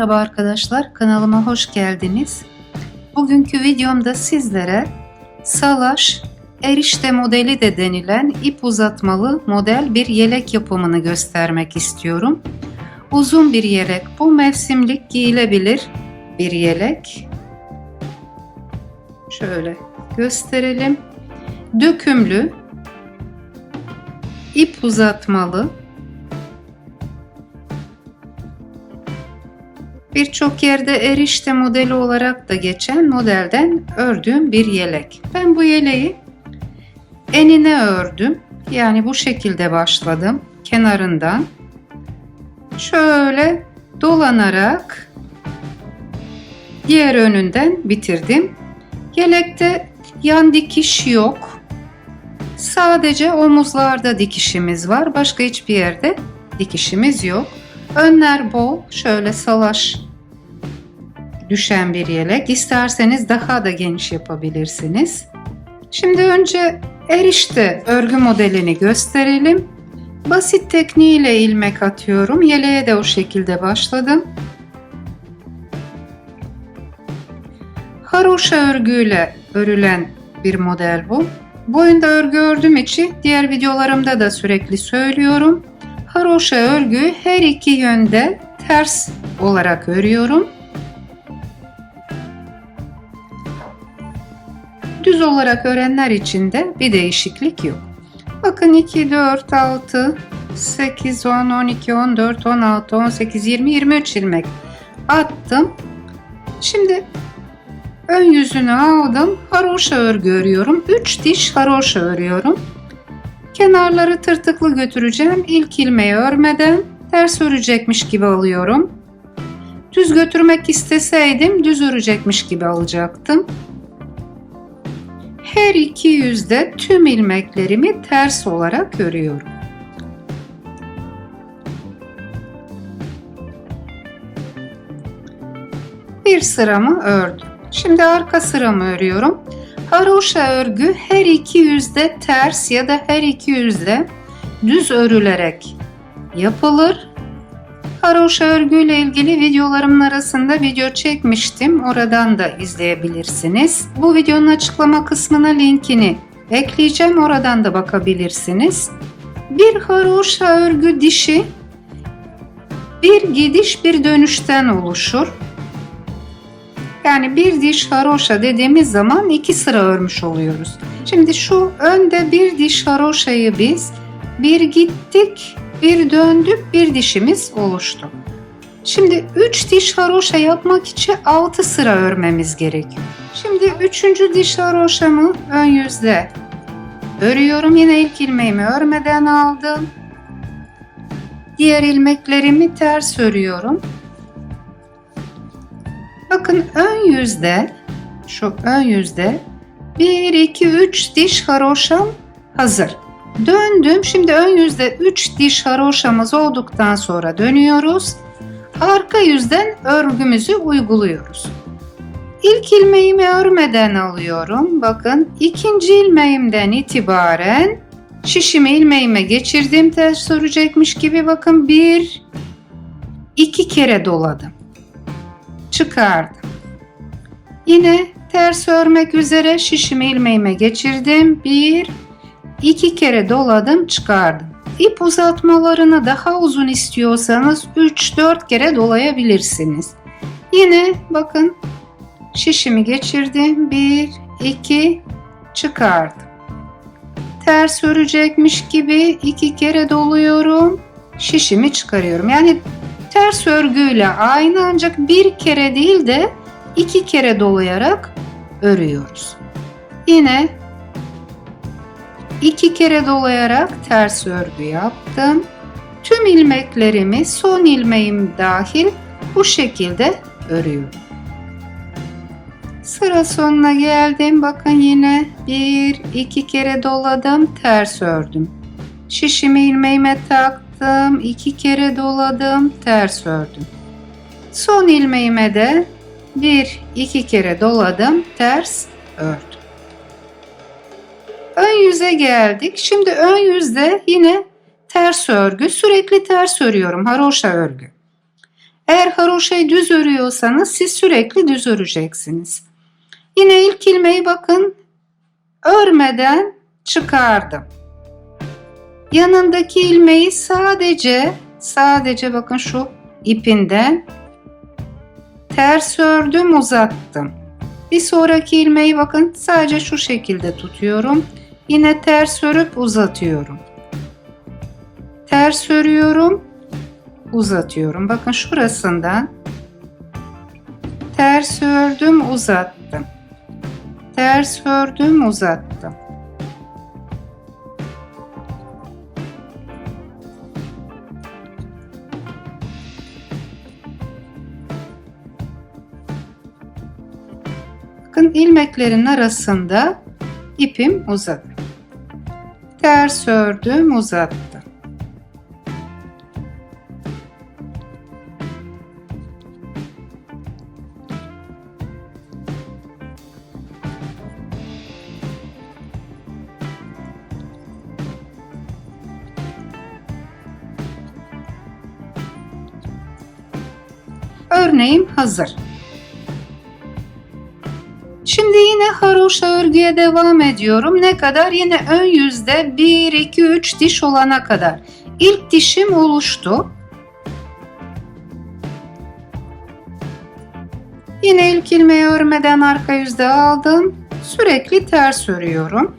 Merhaba arkadaşlar, kanalıma hoş geldiniz. Bugünkü videomda sizlere salaş erişte modeli de denilen ip uzatmalı model bir yelek yapımını göstermek istiyorum. Uzun bir yelek, bu mevsimlik giyilebilir bir yelek. Şöyle gösterelim. Dökümlü, ip uzatmalı, Birçok yerde erişte modeli olarak da geçen modelden ördüğüm bir yelek. Ben bu yeleği enine ördüm. Yani bu şekilde başladım kenarından. Şöyle dolanarak diğer önünden bitirdim. Yelekte yan dikiş yok. Sadece omuzlarda dikişimiz var. Başka hiçbir yerde dikişimiz yok. Önler bol, şöyle salaş düşen bir yelek. İsterseniz daha da geniş yapabilirsiniz. Şimdi önce erişte örgü modelini gösterelim. Basit tekniğiyle ilmek atıyorum. Yeleğe de o şekilde başladım. Haroşa örgüyle örülen bir model bu. Boyunda örgü ördüğüm için diğer videolarımda da sürekli söylüyorum. Haroşa örgüyü her iki yönde ters olarak örüyorum. Düz olarak örenler için de bir değişiklik yok. Bakın 2, 4, 6, 8, 10, 12, 14, 16, 18, 20, 23 ilmek attım. Şimdi ön yüzünü aldım. Haroşa örgü örüyorum. 3 diş haroşa örüyorum. Kenarları tırtıklı götüreceğim. İlk ilmeği örmeden ters örecekmiş gibi alıyorum. Düz götürmek isteseydim düz örecekmiş gibi alacaktım. Her iki yüzde tüm ilmeklerimi ters olarak örüyorum. Bir sıramı ördüm. Şimdi arka sıramı örüyorum. Haroşa örgü her iki yüzde ters ya da her iki yüzde düz örülerek yapılır. Haroşa örgüyle ilgili videolarımın arasında video çekmiştim. Oradan da izleyebilirsiniz. Bu videonun açıklama kısmına linkini ekleyeceğim. Oradan da bakabilirsiniz. Bir haroşa örgü dişi bir gidiş bir dönüşten oluşur. Yani bir diş haroşa dediğimiz zaman iki sıra örmüş oluyoruz. Şimdi şu önde bir diş haroşayı biz bir gittik, bir döndük, bir dişimiz oluştu. Şimdi 3 diş haroşa yapmak için 6 sıra örmemiz gerekiyor. Şimdi 3. diş haroşamı ön yüzde örüyorum. Yine ilk ilmeğimi örmeden aldım. Diğer ilmeklerimi ters örüyorum. Bakın ön yüzde şu ön yüzde 1 2 3 diş haroşam hazır. Döndüm. Şimdi ön yüzde 3 diş haroşamız olduktan sonra dönüyoruz. Arka yüzden örgümüzü uyguluyoruz. İlk ilmeğimi örmeden alıyorum. Bakın ikinci ilmeğimden itibaren şişimi ilmeğime geçirdim ters örecekmiş gibi bakın bir iki kere doladım çıkardım. Yine ters örmek üzere şişimi ilmeğime geçirdim. Bir, iki kere doladım çıkardım. İp uzatmalarını daha uzun istiyorsanız 3-4 kere dolayabilirsiniz. Yine bakın şişimi geçirdim. 1, 2 çıkardım. Ters örecekmiş gibi iki kere doluyorum. Şişimi çıkarıyorum. Yani ters örgüyle aynı ancak bir kere değil de iki kere dolayarak örüyoruz. Yine iki kere dolayarak ters örgü yaptım. Tüm ilmeklerimi son ilmeğim dahil bu şekilde örüyorum. Sıra sonuna geldim. Bakın yine bir iki kere doladım, ters ördüm. Şişimi ilmeğime taktım, iki kere doladım, ters ördüm. Son ilmeğime de bir iki kere doladım, ters ördüm. Ön yüze geldik. Şimdi ön yüzde yine ters örgü. Sürekli ters örüyorum. Haroşa örgü. Eğer haroşayı düz örüyorsanız siz sürekli düz öreceksiniz. Yine ilk ilmeği bakın örmeden çıkardım. Yanındaki ilmeği sadece sadece bakın şu ipinden ters ördüm uzattım. Bir sonraki ilmeği bakın sadece şu şekilde tutuyorum. Yine ters örüp uzatıyorum. Ters örüyorum, uzatıyorum. Bakın şurasından ters ördüm, uzattım. Ters ördüm, uzattım. İlmeklerin arasında ipim uzadı. Ters ördüm, uzattım. Örneğim hazır. Şimdi yine haroşa örgüye devam ediyorum. Ne kadar? Yine ön yüzde 1, 2, 3 diş olana kadar. İlk dişim oluştu. Yine ilk ilmeği örmeden arka yüzde aldım. Sürekli ters örüyorum.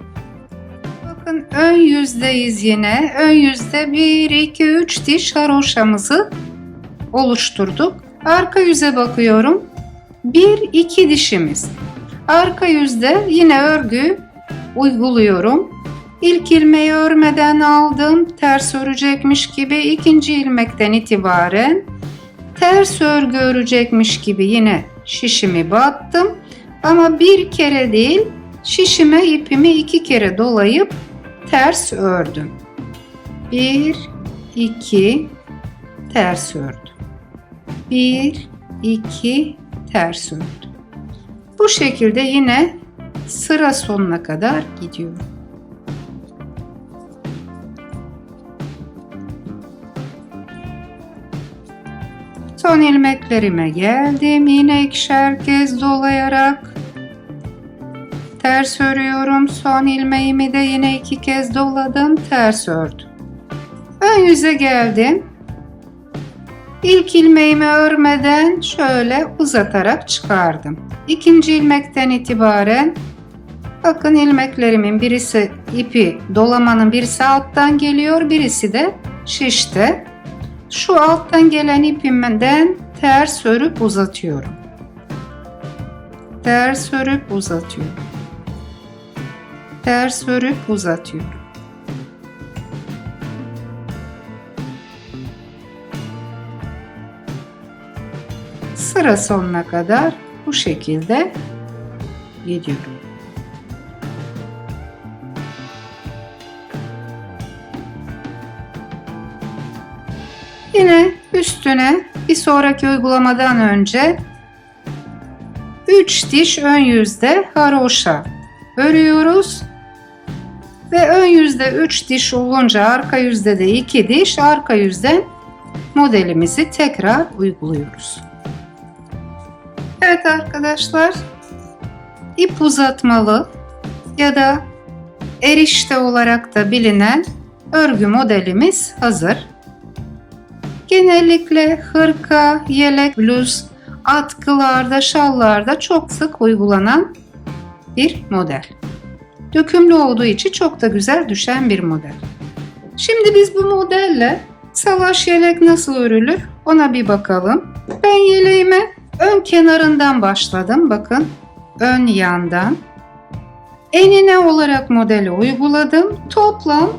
Bakın ön yüzdeyiz yine. Ön yüzde 1, 2, 3 diş haroşamızı oluşturduk. Arka yüze bakıyorum. 1, 2 dişimiz. Arka yüzde yine örgü uyguluyorum. İlk ilmeği örmeden aldım. Ters örecekmiş gibi ikinci ilmekten itibaren ters örgü örecekmiş gibi yine şişimi battım. Ama bir kere değil şişime ipimi iki kere dolayıp ters ördüm. Bir, iki, ters ördüm. Bir, iki, ters ördüm. Bu şekilde yine sıra sonuna kadar gidiyorum. Son ilmeklerime geldim. Yine ikişer kez dolayarak ters örüyorum. Son ilmeğimi de yine iki kez doladım. Ters ördüm. Ön yüze geldim. İlk ilmeğimi örmeden şöyle uzatarak çıkardım. İkinci ilmekten itibaren bakın ilmeklerimin birisi ipi dolamanın birisi alttan geliyor birisi de şişte. Şu alttan gelen ipimden ters örüp uzatıyorum. Ters örüp uzatıyorum. Ters örüp uzatıyorum. sıra sonuna kadar bu şekilde gidiyorum. Yine üstüne bir sonraki uygulamadan önce 3 diş ön yüzde haroşa örüyoruz. Ve ön yüzde 3 diş olunca arka yüzde de 2 diş arka yüzden modelimizi tekrar uyguluyoruz. Evet arkadaşlar ip uzatmalı ya da erişte olarak da bilinen örgü modelimiz hazır. Genellikle hırka, yelek, bluz, atkılarda, şallarda çok sık uygulanan bir model. Dökümlü olduğu için çok da güzel düşen bir model. Şimdi biz bu modelle salaş yelek nasıl örülür ona bir bakalım. Ben yeleğime ön kenarından başladım. Bakın ön yandan. Enine olarak modeli uyguladım. Toplam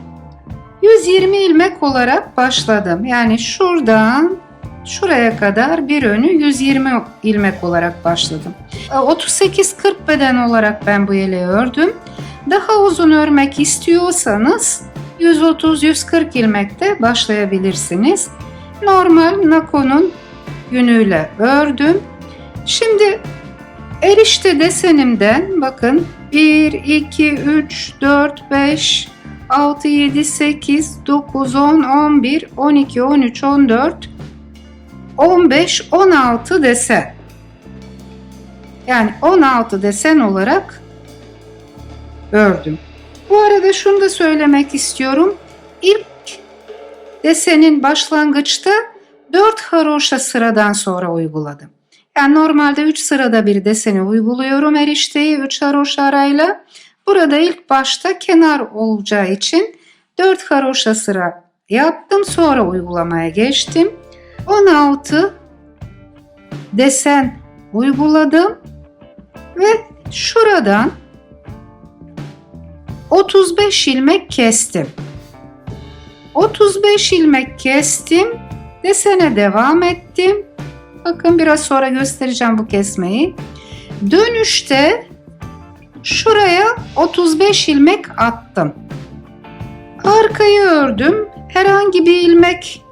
120 ilmek olarak başladım. Yani şuradan şuraya kadar bir önü 120 ilmek olarak başladım. 38-40 beden olarak ben bu yeleği ördüm. Daha uzun örmek istiyorsanız 130-140 ilmekte başlayabilirsiniz. Normal nakonun yünüyle ördüm. Şimdi erişte desenimden bakın 1, 2, 3, 4, 5, 6, 7, 8, 9, 10, 11, 12, 13, 14, 15, 16 desen. Yani 16 desen olarak ördüm. Bu arada şunu da söylemek istiyorum. İlk desenin başlangıçta 4 haroşa sıradan sonra uyguladım. Yani normalde 3 sırada bir deseni uyguluyorum erişteyi 3 haroşa arayla. Burada ilk başta kenar olacağı için 4 haroşa sıra yaptım sonra uygulamaya geçtim. 16 desen uyguladım ve şuradan 35 ilmek kestim. 35 ilmek kestim. Desene devam ettim. Bakın biraz sonra göstereceğim bu kesmeyi. Dönüşte şuraya 35 ilmek attım. Arkayı ördüm. Herhangi bir ilmek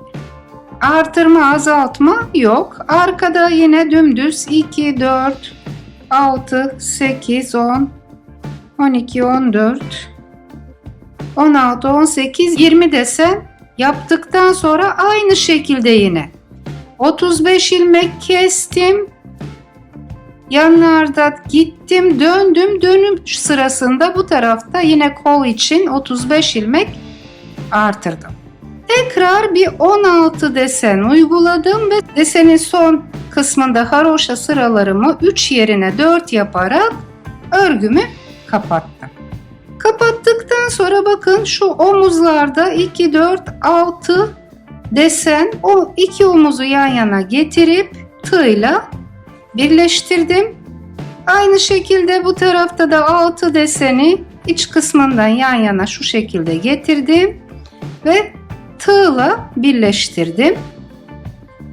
artırma azaltma yok. Arkada yine dümdüz 2 4 6 8 10 12 14 16 18 20 desen yaptıktan sonra aynı şekilde yine 35 ilmek kestim. Yanlarda gittim, döndüm. Dönüm sırasında bu tarafta yine kol için 35 ilmek artırdım. Tekrar bir 16 desen uyguladım ve desenin son kısmında haroşa sıralarımı 3 yerine 4 yaparak örgümü kapattım. Kapattıktan sonra bakın şu omuzlarda 2, 4, 6 desen o iki omuzu yan yana getirip tığla birleştirdim. Aynı şekilde bu tarafta da 6 deseni iç kısmından yan yana şu şekilde getirdim ve tığla birleştirdim.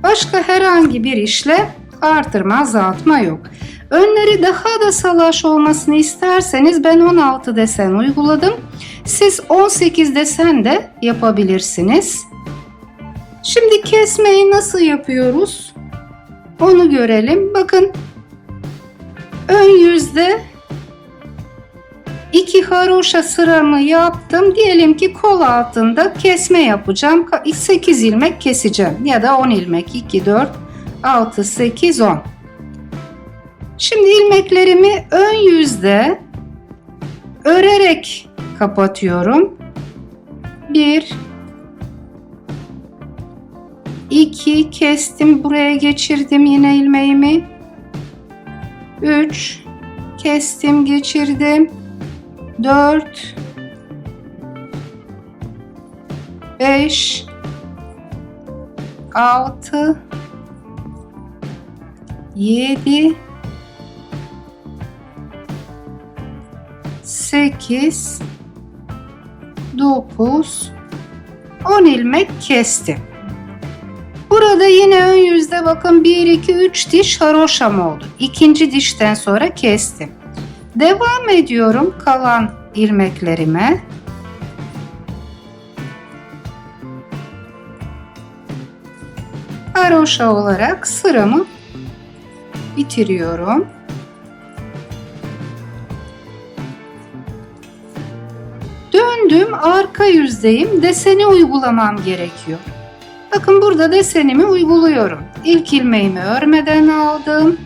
Başka herhangi bir işle artırma azaltma yok. Önleri daha da salaş olmasını isterseniz ben 16 desen uyguladım. Siz 18 desen de yapabilirsiniz. Şimdi kesmeyi nasıl yapıyoruz? Onu görelim. Bakın ön yüzde iki haroşa sıramı yaptım. Diyelim ki kol altında kesme yapacağım. 8 ilmek keseceğim ya da 10 ilmek. 2, 4, 6, 8, 10. Şimdi ilmeklerimi ön yüzde örerek kapatıyorum. 1 2 kestim buraya geçirdim yine ilmeğimi 3 kestim geçirdim 4 5 6 7 8 9 10 ilmek kestim. Burada yine ön yüzde bakın 1 2 3 diş haroşam oldu. İkinci dişten sonra kestim. Devam ediyorum kalan ilmeklerime. Haroşa olarak sıramı bitiriyorum. Döndüm arka yüzdeyim deseni uygulamam gerekiyor. Bakın burada desenimi uyguluyorum. İlk ilmeğimi örmeden aldım.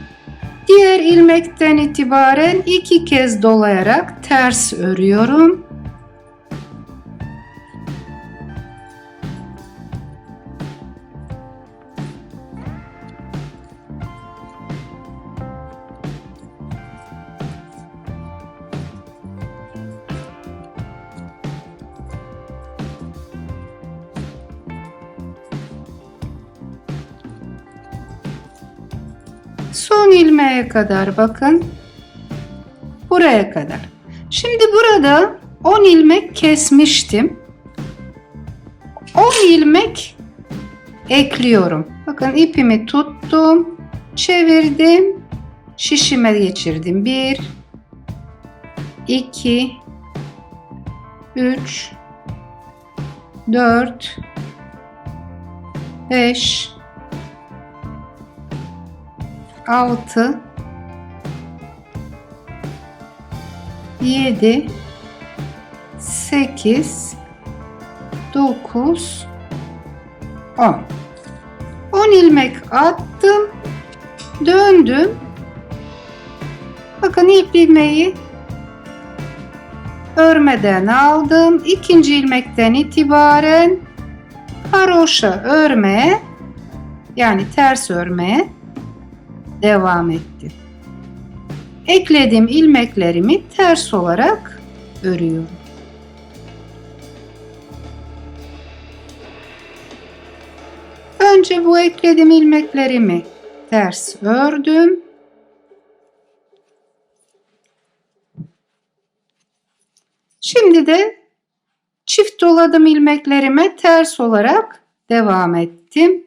Diğer ilmekten itibaren iki kez dolayarak ters örüyorum. Son ilmeğe kadar bakın. Buraya kadar. Şimdi burada 10 ilmek kesmiştim. 10 ilmek ekliyorum. Bakın ipimi tuttum, çevirdim, şişime geçirdim. 1 2 3 4 5 6 7 8 9 10 10 10 ilmek attım. Döndüm. Bakın ilk ilmeği örmeden aldım. İkinci ilmekten itibaren haroşa örmeye yani ters örmeye devam ettim. Eklediğim ilmeklerimi ters olarak örüyorum. Önce bu eklediğim ilmeklerimi ters ördüm. Şimdi de çift doladım ilmeklerime ters olarak devam ettim.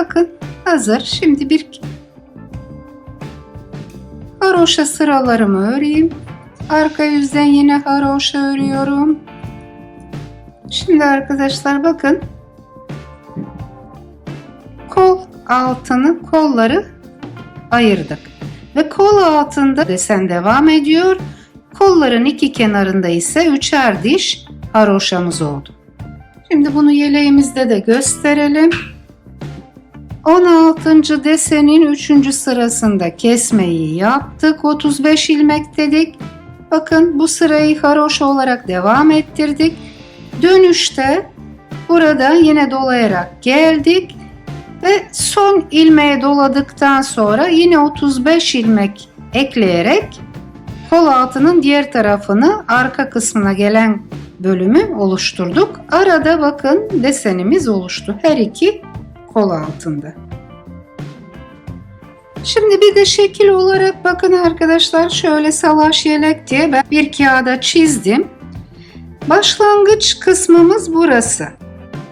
Bakın hazır. Şimdi bir haroşa sıralarımı öreyim. Arka yüzden yine haroşa örüyorum. Şimdi arkadaşlar bakın. Kol altını, kolları ayırdık. Ve kol altında desen devam ediyor. Kolların iki kenarında ise üçer diş haroşamız oldu. Şimdi bunu yeleğimizde de gösterelim. 16. desenin 3. sırasında kesmeyi yaptık. 35 ilmek dedik. Bakın bu sırayı haroşa olarak devam ettirdik. Dönüşte burada yine dolayarak geldik ve son ilmeğe doladıktan sonra yine 35 ilmek ekleyerek kol altının diğer tarafını arka kısmına gelen bölümü oluşturduk. Arada bakın desenimiz oluştu. Her iki kol altında. Şimdi bir de şekil olarak bakın arkadaşlar şöyle salaş yelek diye ben bir kağıda çizdim. Başlangıç kısmımız burası.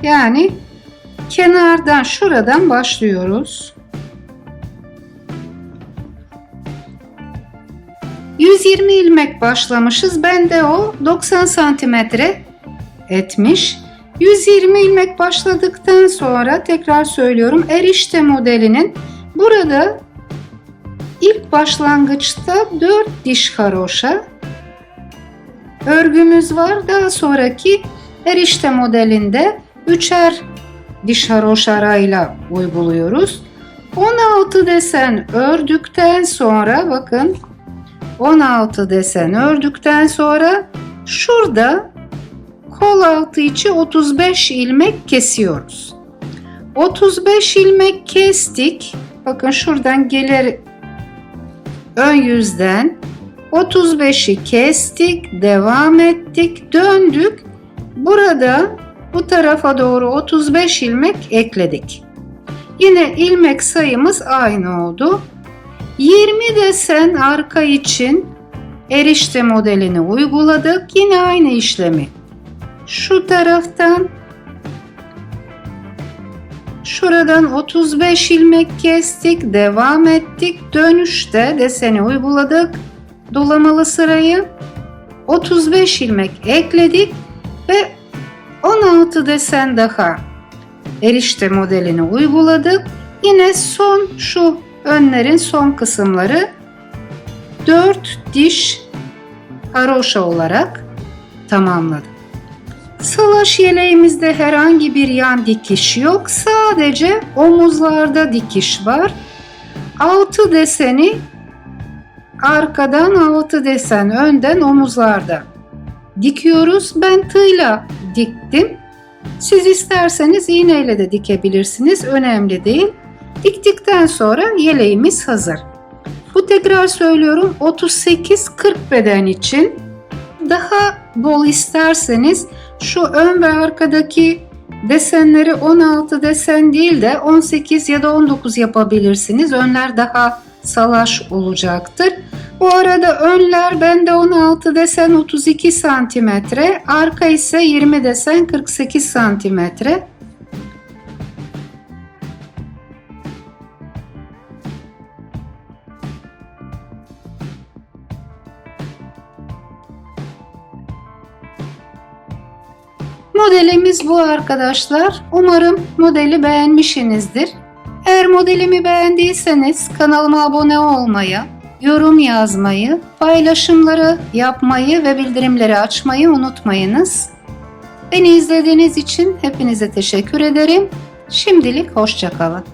Yani kenardan şuradan başlıyoruz. 120 ilmek başlamışız. Ben de o 90 santimetre etmiş. 120 ilmek başladıktan sonra tekrar söylüyorum erişte modelinin burada ilk başlangıçta 4 diş haroşa örgümüz var. Daha sonraki erişte modelinde üçer diş haroşa arayla uyguluyoruz. 16 desen ördükten sonra bakın 16 desen ördükten sonra şurada kol altı içi 35 ilmek kesiyoruz. 35 ilmek kestik. Bakın şuradan gelir ön yüzden 35'i kestik, devam ettik, döndük. Burada bu tarafa doğru 35 ilmek ekledik. Yine ilmek sayımız aynı oldu. 20 desen arka için erişte modelini uyguladık. Yine aynı işlemi şu taraftan. Şuradan 35 ilmek kestik devam ettik. Dönüşte deseni uyguladık dolamalı sırayı. 35 ilmek ekledik ve 16 desen daha erişte modelini uyguladık. Yine son şu önlerin son kısımları 4 diş haroşa olarak tamamladık. Salaş yeleğimizde herhangi bir yan dikiş yok. Sadece omuzlarda dikiş var. Altı deseni arkadan altı desen önden omuzlarda dikiyoruz. Ben tığla diktim. Siz isterseniz iğneyle de dikebilirsiniz. Önemli değil. Diktikten sonra yeleğimiz hazır. Bu tekrar söylüyorum 38-40 beden için daha bol isterseniz şu ön ve arkadaki desenleri 16 desen değil de 18 ya da 19 yapabilirsiniz. Önler daha salaş olacaktır. Bu arada önler bende 16 desen 32 santimetre, arka ise 20 desen 48 santimetre. Modelimiz bu arkadaşlar. Umarım modeli beğenmişsinizdir. Eğer modelimi beğendiyseniz kanalıma abone olmayı, yorum yazmayı, paylaşımları yapmayı ve bildirimleri açmayı unutmayınız. Beni izlediğiniz için hepinize teşekkür ederim. Şimdilik hoşçakalın.